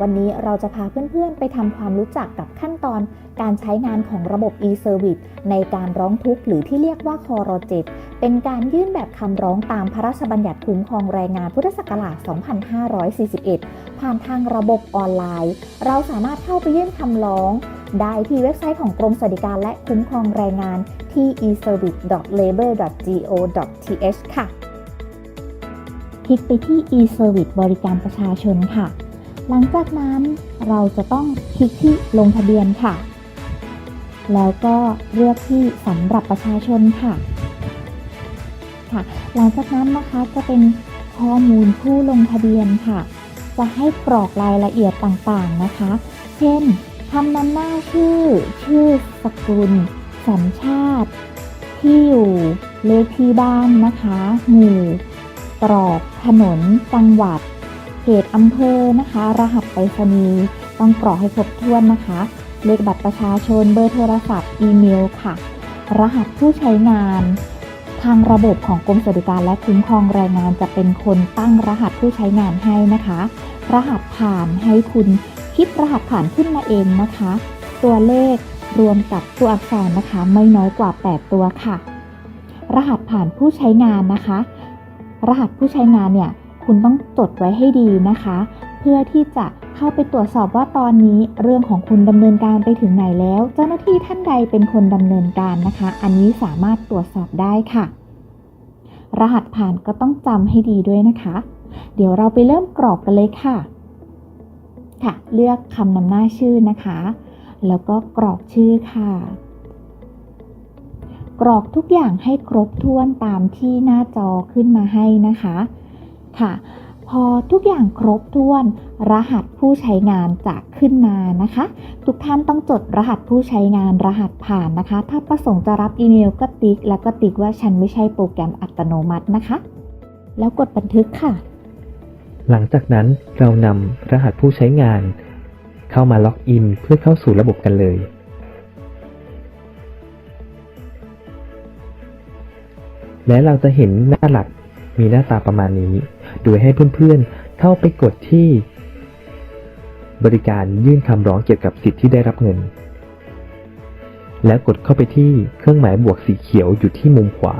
วันนี้เราจะพาเพื่อนๆ ไปทำความรู้จักกับขั้นตอนการใช้งานของระบบ e-service ในการร้องทุกข์หรือที่เรียกว่าคอรเจ็เป็นการยื่นแบบคำร้องตามพระราชบัญญัติคุ้มครองแรงงานพุทธศักราช 2541 ผ่านทางระบบออนไลน์ เราสามารถเข้าไปยื่นคำร้อง ได้ที่เว็บไซต์ของกรมสวัสดิการและคุ้มครองแรงงานที่ e-service.labor.go.th ค่ะ คลิกไปที่ e-service บริการประชาชนค่ะ หลังจากนั้นเราจะต้องคลิกที่ลงทะเบียนค่ะ แล้วก็เลือกที่สำหรับประชาชนค่ะ ค่ะ หลังจากนั้นนะคะจะเป็นข้อมูลผู้ลงทะเบียนค่ะ จะให้กรอกรายละเอียดต่างๆนะคะ เช่นคำนำหน้าชื่อ ชื่อสกุล สัญชาติ ที่อยู่เลขที่บ้านนะคะ หมู่ ตรอก ถนน จังหวัด เขตอำเภอนะคะ รหัสไปรษณีย์ต้องกรอกให้ครบถ้วนนะคะ เลขบัตรประชาชนเบอร์โทรศัพท์ อีเมลค่ะ รหัสผู้ใช้งาน ทางระบบของกรมสวัสดิการและคุ้มครองแรงงานจะเป็นคนตั้งรหัสผู้ใช้งานให้นะคะ รหัสผ่านให้คุณคิดรหัสผ่านขึ้นมาเองนะคะ ตัวเลขรวมกับตัวอักษรนะคะ ไม่น้อยกว่า 8 ตัวค่ะ รหัสผ่านผู้ใช้งานนะคะ รหัสผู้ใช้งานเนี่ย คุณต้องจดไว้ให้ดีนะคะ เพื่อที่จะเข้าไปตรวจสอบว่าตอนนี้เรื่องของคุณดำเนินการไปถึงไหนแล้ว เจ้าหน้าที่ท่านใดเป็นคนดำเนินการนะคะ อันนี้สามารถตรวจสอบได้ค่ะ รหัสผ่านก็ต้องจำให้ดีด้วยนะคะ เดี๋ยวเราไปเริ่มกรอกกันเลยค่ะ ค่ะ เลือกคำนำหน้าชื่อนะคะ แล้วก็กรอกชื่อค่ะกรอกทุกอย่างให้ครบถ้วนตามที่หน้าจอขึ้นมาให้นะคะ ค่ะ พอทุกอย่างครบถ้วน รหัสผู้ใช้งานจะขึ้นมานะคะ ทุกท่านต้องจดรหัสผู้ใช้งานรหัสผ่านนะคะ ถ้าประสงค์จะรับอีเมลก็ติ๊ก แล้วก็ติ๊กว่าฉันไม่ใช่โปรแกรมอัตโนมัตินะคะ แล้วกดบันทึกค่ะ หลังจากนั้นเรานำรหัสผู้ใช้งาน เข้ามาล็อกอินเพื่อเข้าสู่ระบบกันเลยและเราจะเห็นหน้าหลัก มีหน้าตาประมาณนี้ โดยให้เพื่อนๆ เข้าไปกดที่ บริการยื่นคำร้องเกี่ยวกับสิทธิ์ที่ได้รับเงิน แล้วกดเข้าไปที่เครื่องหมายบวกสีเขียวอยู่ที่มุมขวา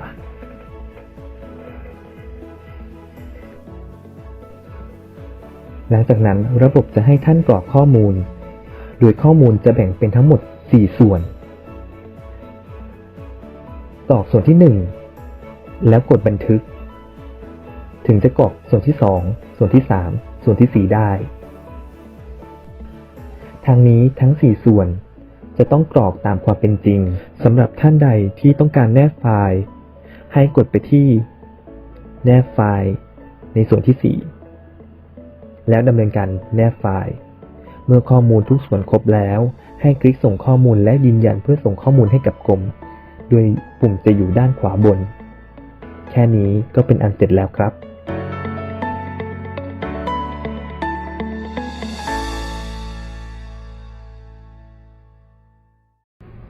หลังจากนั้นระบบจะให้ท่านกรอกข้อมูล โดยข้อมูลจะแบ่งเป็นทั้งหมด 4 ส่วนตอกส่วนที่ 1 แล้วกดบันทึก ถึงจะกรอกส่วนที่ 2 ส่วนที่ 3 ส่วนที่ 4 ได้ ทางนี้ทั้ง 4 ส่วน จะต้องกรอกตามความเป็นจริงสำหรับท่านใดที่ต้องการแนบไฟล์ ให้กดไปที่ แนบไฟล์ ในส่วนที่ 4 แล้วดำเนินการแนบไฟล์ เมื่อข้อมูลทุกส่วนครบแล้ว ให้คลิกส่งข้อมูลและยืนยันเพื่อส่งข้อมูลให้กับกรมโดยปุ่มจะอยู่ด้านขวาบนแค่นี้ก็เป็นอันเสร็จแล้วครับ